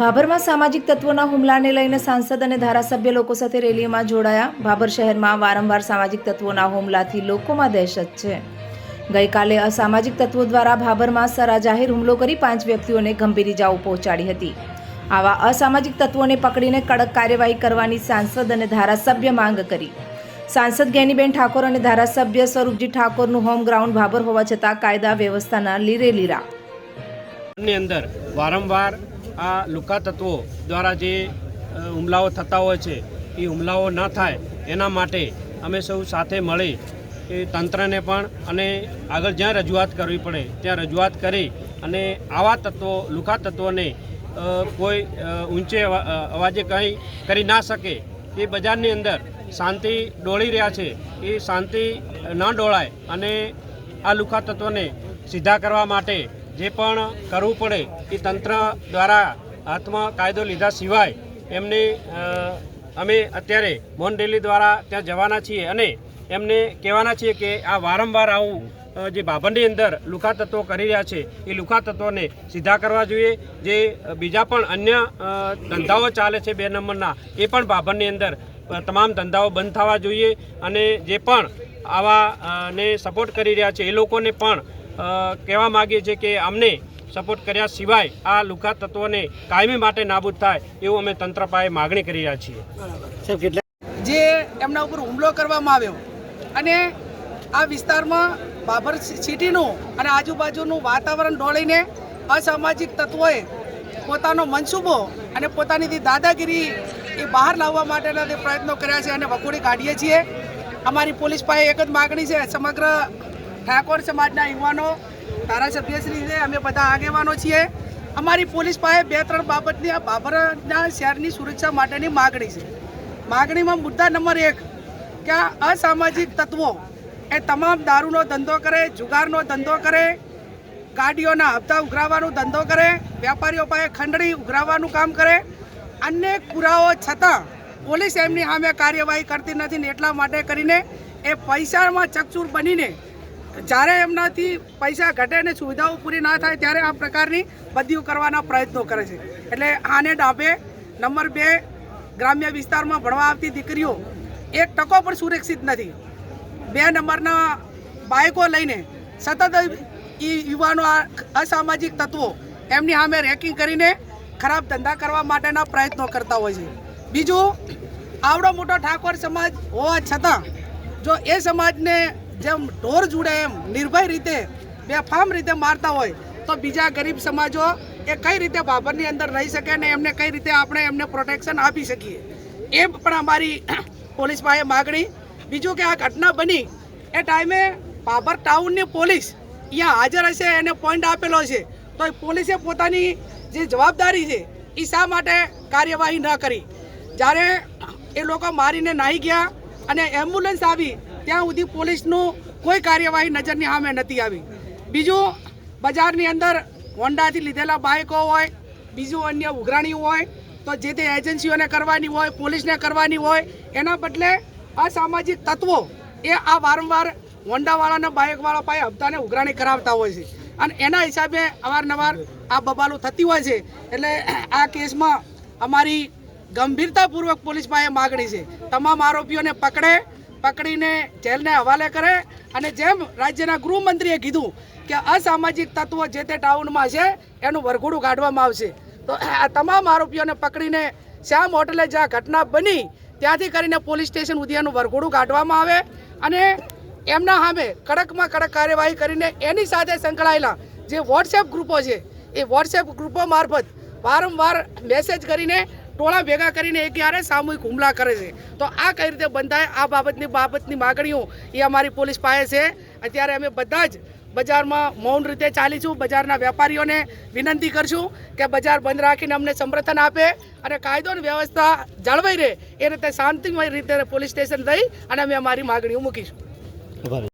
ભાભરમાં સામાજિક તત્વોના હુમલાને લઈને સાંસદ અને ધારાસભ્ય લોકો સાથે રેલીમાં જોડાયા. ભાભર શહેરમાં વારંવાર સામાજિક તત્વોના હુમલાથી લોકોમાં દહેશત છે. ગઈકાલે અસામાજિક તત્વો દ્વારા ભાભરમાં સરા જાહેર હુમલો કરી પાંચ વ્યક્તિઓને ગંભીર ઇજાઓ પહોંચાડી હતી. આવા અસામાજિક તત્વોને પકડીને કડક કાર્યવાહી કરવાની સાંસદ અને ધારાસભ્ય માંગ કરી. સાંસદ ગેનીબેન ઠાકોર અને ધારાસભ્ય સ્વરૂપજી ઠાકોરનું હોમ ગ્રાઉન્ડ ભાભર હોવા છતાં કાયદા વ્યવસ્થાના લીરે લીરા અંદર વારંવાર આ લુકા તત્વો દ્વારા જે હુમલાઓ થતા હોય છે, એ હુમલાઓ ન થાય, એના માટે અમે સૌ સાથે મળી એ તંત્રને પણ અને આગળ જ્યાં રજૂઆત કરવી પડે, ત્યાં રજૂઆત કરી અને આવા તત્વો, લુકા તત્વોને કોઈ ઊંચે અવા- અવાજે કંઈ કરી ના શકે, એ બજારની અંદર શાંતિ ડોળી રહ્યા છે, એ શાંતિ ન ડોળાય અને આ લુકા તત્વોને સીધા કરવા માટે જે પણ કરવું પડે એ તંત્ર દ્વારા હાથમાં કાયદો લીધા સિવાય એમને અમે અત્યારે મોહન રેલી દ્વારા ત્યાં જવાના છીએ અને એમને કહેવાના છીએ કે આ વારંવાર આવું જે બાભરની અંદર લુખા તત્વો કરી રહ્યા છે, એ લુખા તત્વોને સીધા કરવા જોઈએ. જે બીજા પણ અન્ય ધંધાઓ ચાલે છે બે નંબરના, એ પણ બાભરની અંદર તમામ ધંધાઓ બંધ થવા જોઈએ અને જે પણ આવા ને સપોર્ટ કરી રહ્યા છે, એ લોકોને પણ કહેવા માગીએ છીએ કે અમને સપોર્ટ કર્યા સિવાય આ લુકા તત્વોને કાયમી માટે નાબૂદ થાય એવું અમે તંત્ર પાસે માગણી કરી રહ્યા છીએ. જે એમના ઉપર હુમલો કરવામાં આવ્યો અને આ વિસ્તારમાં બાબર સિટીનું અને આજુબાજુનું વાતાવરણ ઢોળીને અસામાજિક તત્વોએ પોતાનો મનસૂબો અને પોતાની જે દાદાગીરી એ બહાર લાવવા માટેના જે પ્રયત્નો કર્યા છે અને વખોડી કાઢીએ છીએ. અમારી પોલીસ પાસે એક જ માગણી છે સમગ્ર ઠાકોર સમાજના યુવાનો, ધારાસભ્યશ્રીને અમે બધા આગેવાનો છીએ. અમારી પોલીસ પાસે બે, ત્રણ બાબતની આ બાબરના શહેરની સુરક્ષા માટેની માગણી છે. માગણીમાં મુદ્દા નંબર એક, કે આ અસામાજિક તત્વો એ તમામ દારૂનો ધંધો કરે, જુગારનો ધંધો કરે, ગાડીઓના હપ્તા ઉઘરાવવાનો ધંધો કરે, વેપારીઓ પાસે ખંડણી ઉઘરાવવાનું કામ કરે. અનેક પુરાવો છતાં પોલીસ એમની સામે કાર્યવાહી કરતી નથી ને એટલા માટે કરીને એ પૈસામાં ચકચૂર બનીને જ્યારે એમનાથી પૈસા ઘટે અને સુવિધાઓ પૂરી ના થાય ત્યારે આ પ્રકારની બદલીઓ કરવાના પ્રયત્નો કરે છે. એટલે આને ડાબે, નંબર બે, ગ્રામ્ય વિસ્તારમાં ભણવા આવતી દીકરીઓ એક ટકો પણ સુરક્ષિત નથી. બે નંબરના બાઇકો લઈને સતત એ યુવાનો આ અસામાજિક તત્વો એમની સામે રેકિંગ કરીને ખરાબ ધંધા કરવા માટેના પ્રયત્નો કરતા હોય છે. બીજું, આવડો મોટો ઠાકોર સમાજ હોવા છતાં જો એ સમાજને જેમ ઢોર જુડે એમ નિર્ભય રીતે બેફામ રીતે મારતા હોય, તો બીજા ગરીબ સમાજો એ કઈ રીતે બાબરની અંદર રહી શકે અને એમને કઈ રીતે આપણે એમને પ્રોટેક્શન આપી શકીએ? એ પણ અમારી પોલીસ પાસે માગણી. બીજું કે આ ઘટના બની એ ટાઈમે બાબર ટાઉનની પોલીસ અહીંયા હાજર હશે, એને પોઈન્ટ આપેલો છે. તો એ પોલીસે પોતાની જે જવાબદારી છે એ શા માટે કાર્યવાહી ન કરી? જ્યારે એ લોકો મારીને નાહી ગયા અને એમ્બ્યુલન્સ આવી ત્યાં સુધી પોલીસનું કોઈ કાર્યવાહી નજરની સામે નથી આવી. બીજું, બજારની અંદર હોન્ડાથી લીધેલા બાઇકો હોય, બીજું અન્ય ઉઘરાણી હોય, તો જે તે એજન્સીઓને કરવાની હોય, પોલીસને કરવાની હોય, એના બદલે અસામાજિક તત્વો એ આ વારંવાર હોન્ડાવાળાના બાઇકવાળા પાસે હપ્તાને ઉઘરાણી કરાવતા હોય છે. અને એના હિસાબે અવારનવાર આ બબાલું થતી હોય છે. એટલે આ કેસમાં અમારી ગંભીરતાપૂર્વક પોલીસ પાસે માગણી છે. તમામ આરોપીઓને પકડે પકડીને જેલને હવાલે કરે અને જેમ રાજ્યના ગૃહમંત્રીએ કીધું કે અસામાજિક તત્વો જે તે ટાઉનમાં છે, એનું વરઘોડું કાઢવામાં આવશે. તો આ તમામ આરોપીઓને પકડીને શ્યામ હોટલે જ્યાં ઘટના બની, ત્યાંથી કરીને પોલીસ સ્ટેશન સુધી એનું વરઘોડું કાઢવામાં આવે અને એમના સામે કડકમાં કડક કાર્યવાહી કરીને એની સાથે સંકળાયેલા જે વોટ્સએપ ગ્રુપો છે, એ વોટ્સએપ ગ્રુપો મારફત વારંવાર મેસેજ કરીને ટોળા ભેગા કરીને એક ક્યારે સામૂહિક હુમલા કરે છે. તો આ કઈ રીતે બંધાય? આ બાબતની બાબતની માગણીઓ એ અમારી પોલીસ પાસે છે. અત્યારે અમે બધા જ બજારમાં મૌન રીતે ચાલીશું. બજારના વેપારીઓને વિનંતી કરશું કે બજાર બંધ રાખીને અમને સમર્થન આપે અને કાયદો અને વ્યવસ્થા જળવાઈ રહે. એ રીતે શાંતિમય રીતે પોલીસ સ્ટેશન જઈ અને અમે અમારી માગણીઓ મૂકીશું.